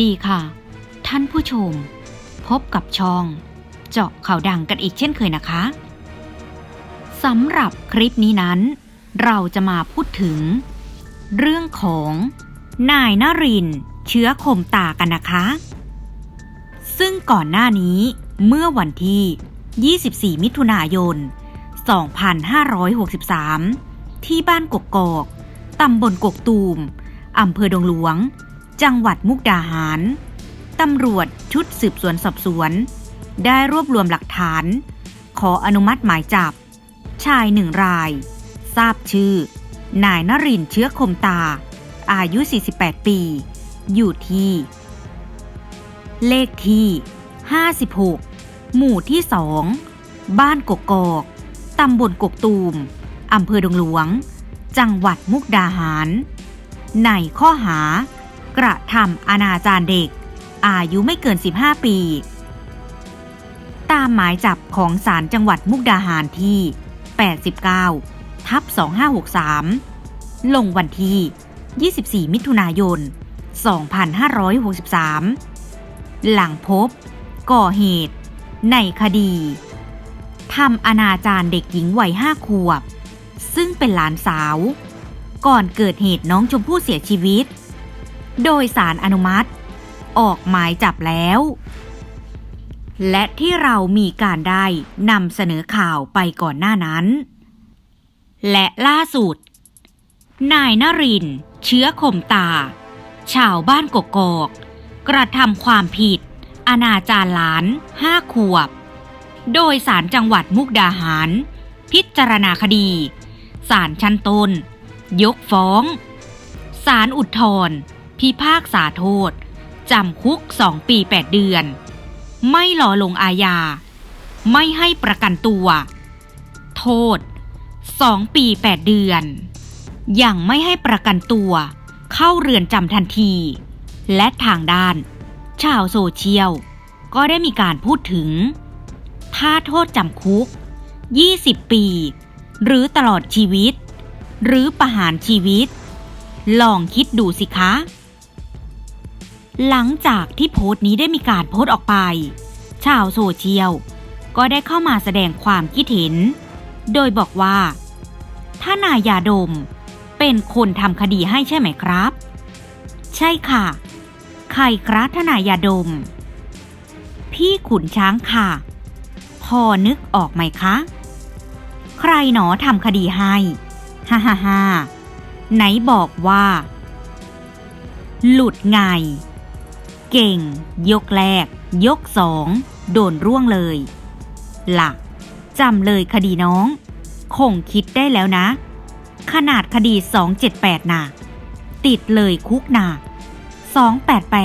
ดีค่ะ ท่านผู้ชม พบกับช่อง เจาะข่าวดังกันอีกเช่นเคยนะคะสำหรับคลิปนี้นั้น เราจะมาพูดถึง เรื่องของนายนรินเชื้อคมตากันนะคะ ซึ่งก่อนหน้านี้เมื่อวันที่ 24 มิถุนายน 2563 ที่บ้านกกอก ตำบลกกตูม อำเภอดงหลวง จังหวัดมุกดาหาร ตำรวจชุดสืบสวนสอบสวน ได้รวบรวมหลักฐาน ขออนุมัติหมายจับ ชายหนึ่งราย ทราบชื่อ นายนรินทร์เชื้อคมตา อายุ 48 ปี อยู่ที่ เลขที่ 56 หมู่ที่2บ้านกกอกตำบลกกตูมอำเภอดงหลวง จังหวัดมุกดาหาร ในข้อหา กระทำอนาจารเด็ก อายุไม่เกิน 15 ปี ตามหมายจับของศาลจังหวัดมุกดาหารที่ 89 ทับ 2563 ลงวันที่ 24 มิถุนายน 2563 หลังพบ ก่อเหตุ ในคดีทำอนาจารเด็กหญิงวัยห้าขวบ ซึ่งเป็นหลานสาว ก่อนเกิดเหตุน้องชมพู่เสียชีวิต โดยสารอนุมัติ ออกหมายจับแล้ว และที่เรามีการได้นำเสนอข่าวไปก่อนหน้านั้น และล่าสุด นายนรินทร์เชื้อคมตา ชาวบ้านกกอก กระทำความผิด อนาจารหลานห้าขวบ โดยสารจังหวัดมุกดาหาร พิจารณาคดีศาลชั้นต้น ยกฟ้อง ศาลอุทธรณ์ พิพากษาโทษ จำคุกสองปีแปดเดือน ไม่รอลงอาญา ไม่ให้ประกันตัว โทษสองปีแปดเดือน ยังไม่ให้ประกันตัว เข้าเรือนจำทันที และทางด้าน ชาวโซเชียล ก็ได้มีการพูดถึง ถ้าโทษจำคุก 20 ปี หรือตลอดชีวิต หรือประหารชีวิต ลองคิดดูสิคะ หลังจากที่โพสต์นี้ได้มีการโพสต์ออกไป ชาวโซเชียลก็ได้เข้ามาแสดงความคิดเห็น โดยบอกว่า ถ้านายยาดมเป็นคนทำคดีให้ใช่ไหมครับ ใช่ค่ะ ใครครับทนายยาดม พี่ขุนช้างค่ะ พอนึกออกไหมคะ ใครหนอทำคดีให้ฮ่าฮ่าฮ่าไหนบอกว่า หลุดไง เก่ง ยกแรก ยกสอง โดนร่วงเลย หล่ะจำเลยคดีน้อง คงคิดได้แล้วนะ ขนาดคดี 278น่ะติดเลยคุกน่ะ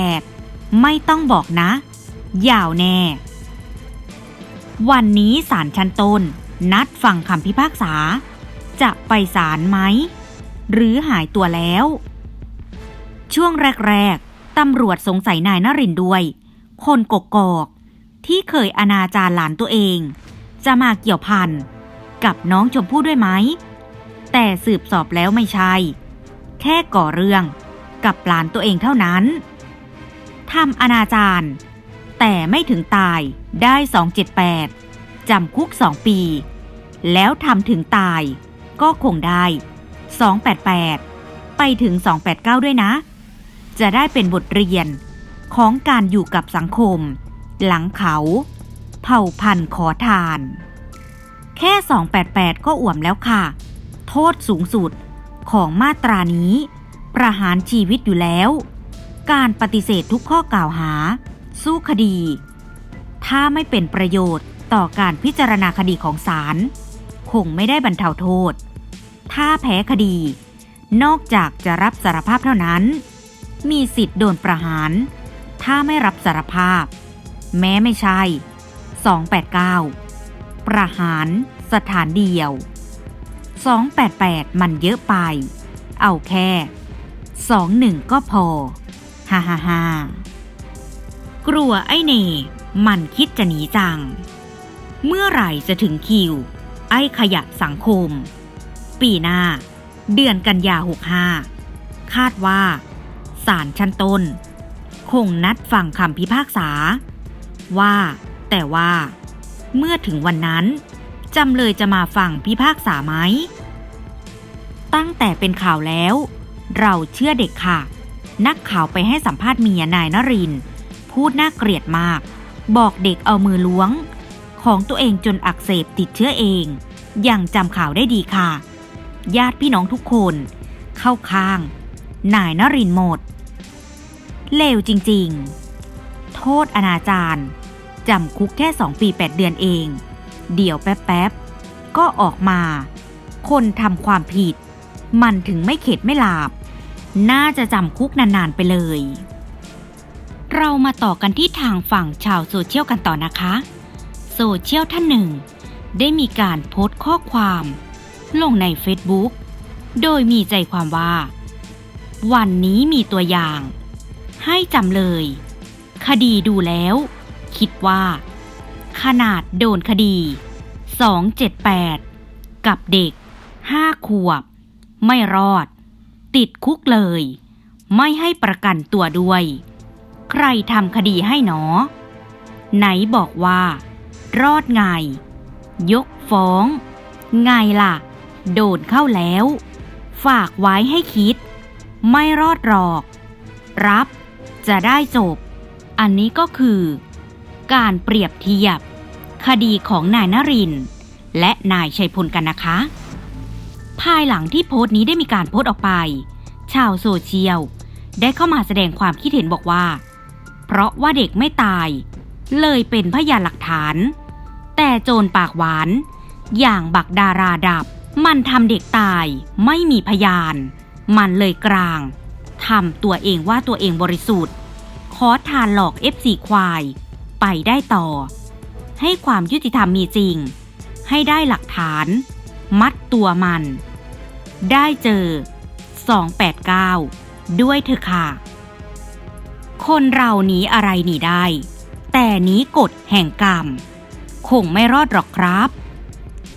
288 ไม่ต้องบอกนะ ยาวแน่ วันนี้ศาลชั้นต้น นัดฟังคำพิพากษา จะไปศาลไหม หรือหายตัวแล้ว ช่วงแรก ตำรวจสงสัยนายนรินด้วย คนกกอกที่เคยอนาจารหลานตัวเอง จะมาเกี่ยวพันกับน้องชมพู่ด้วยไหม แต่สืบสอบแล้วไม่ใช่ แค่ก่อเรื่องกับหลานตัวเองเท่านั้นทำอนาจารแต่ไม่ถึงตายได้ 278 จำคุก 2 ปี แล้วทำถึงตายก็คงได้ 288 ไปถึง 289 ด้วยนะ จะได้เป็นบทเรียนของการอยู่กับสังคม หลังเขา เผ่าพันธุ์ขอทาน แค่ 288 ก็อ่วมแล้วค่ะ โทษสูงสุดของมาตรานี้ ประหารชีวิตอยู่แล้ว การปฏิเสธทุกข้อกล่าวหา สู้คดี ถ้าไม่เป็นประโยชน์ต่อการพิจารณาคดีของศาลคงไม่ได้บรรเทาโทษ ถ้าแพ้คดี นอกจากจะรับสารภาพเท่านั้น มีสิทธิ์โดนประหาร ถ้าไม่รับสารภาพ แม้ไม่ใช่ 289 ประหารสถานเดียว 288 มันเยอะไป เอาแค่ 21 ก็พอ ฮ่าฮ่าฮ่ากลัวไอ้เน่มันคิดจะหนีจัง เมื่อไหร่จะถึงคิว ไอ้ขยะสังคม ปีหน้า เดือนกันยา65คาดว่า ศาลชั้นต้น คงนัดฟังคำพิพากษา ว่า แต่ว่า เมื่อถึงวันนั้นจำเลยจะมาฟังพิพากษาไหม ตั้งแต่เป็นข่าวแล้ว เราเชื่อเด็กค่ะ นักข่าวไปให้สัมภาษณ์เมียนายนริน พูดน่าเกลียดมาก บอกเด็กเอามือล้วง ของตัวเองจนอักเสบติดเชื้อเอง ยังจำข่าวได้ดีค่ะ ญาติพี่น้องทุกคน เข้าข้าง นายนรินหมด เลวจริงๆ โทษอนาจารจำคุกแค่สองปีแปดเดือนเอง เดี๋ยวแป๊บๆ ก็ออกมา คนทำความผิด มันถึงไม่เข็ดไม่หลาบ น่าจะจำคุกนานๆไปเลย เรามาต่อกันที่ทางฝั่งชาวโซเชียลกันต่อนะคะ โซเชียลท่านหนึ่ง ได้มีการโพสต์ข้อความ ลงใน Facebook โดยมีใจความว่า วันนี้มีตัวอย่าง ให้จำเลย คดีดูแล้ว คิดว่า ขนาดโดนคดี 278 กับเด็ก 5 ขวบ ไม่รอด ติดคุกเลย ไม่ให้ประกันตัวด้วย ใครทำคดีให้หนอ ไหนบอกว่า รอดไง ยกฟ้อง ไงล่ะ โดนเข้าแล้ว ฝากไว้ให้คิด ไม่รอดหรอก รับ จะได้จบ อันนี้ก็คือ การเปรียบเทียบ คดีของนายนรินทร์และนายชัยพลกันนะคะ ภายหลังที่โพสต์นี้ได้มีการโพสต์ออกไป ชาวโซเชียล ได้เข้ามาแสดงความคิดเห็นบอกว่า เพราะว่าเด็กไม่ตาย เลยเป็นพยานหลักฐาน แต่โจรปากหวาน อย่างบักดาราดับ มันทำเด็กตายไม่มีพยาน มันเลยกลาง ทำตัวเองว่าตัวเองบริสุทธิ์ ขอทานหลอก F4 ควาย ไปได้ต่อ ให้ความยุติธรรมมีจริง ให้ได้หลักฐาน มัดตัวมัน ได้เจอ 289 ด้วยเถอะค่ะ คนเราหนีอะไรหนีได้ แต่หนี้กฎแห่งกรรม คงไม่รอดหรอกครับ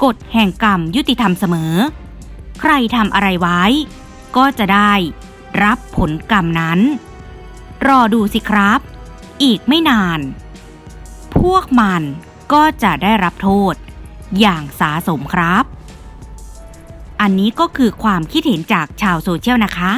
กฎแห่งกรรมยุติธรรมเสมอ ใครทำอะไรไว้ ก็จะได้ รับผลกรรมนั้น รอดูสิครับ อีกไม่นาน พวกมันก็จะได้รับโทษ อย่างสาสมครับ อันนี้ก็คือความคิดเห็นจากชาวโซเชียลนะคะ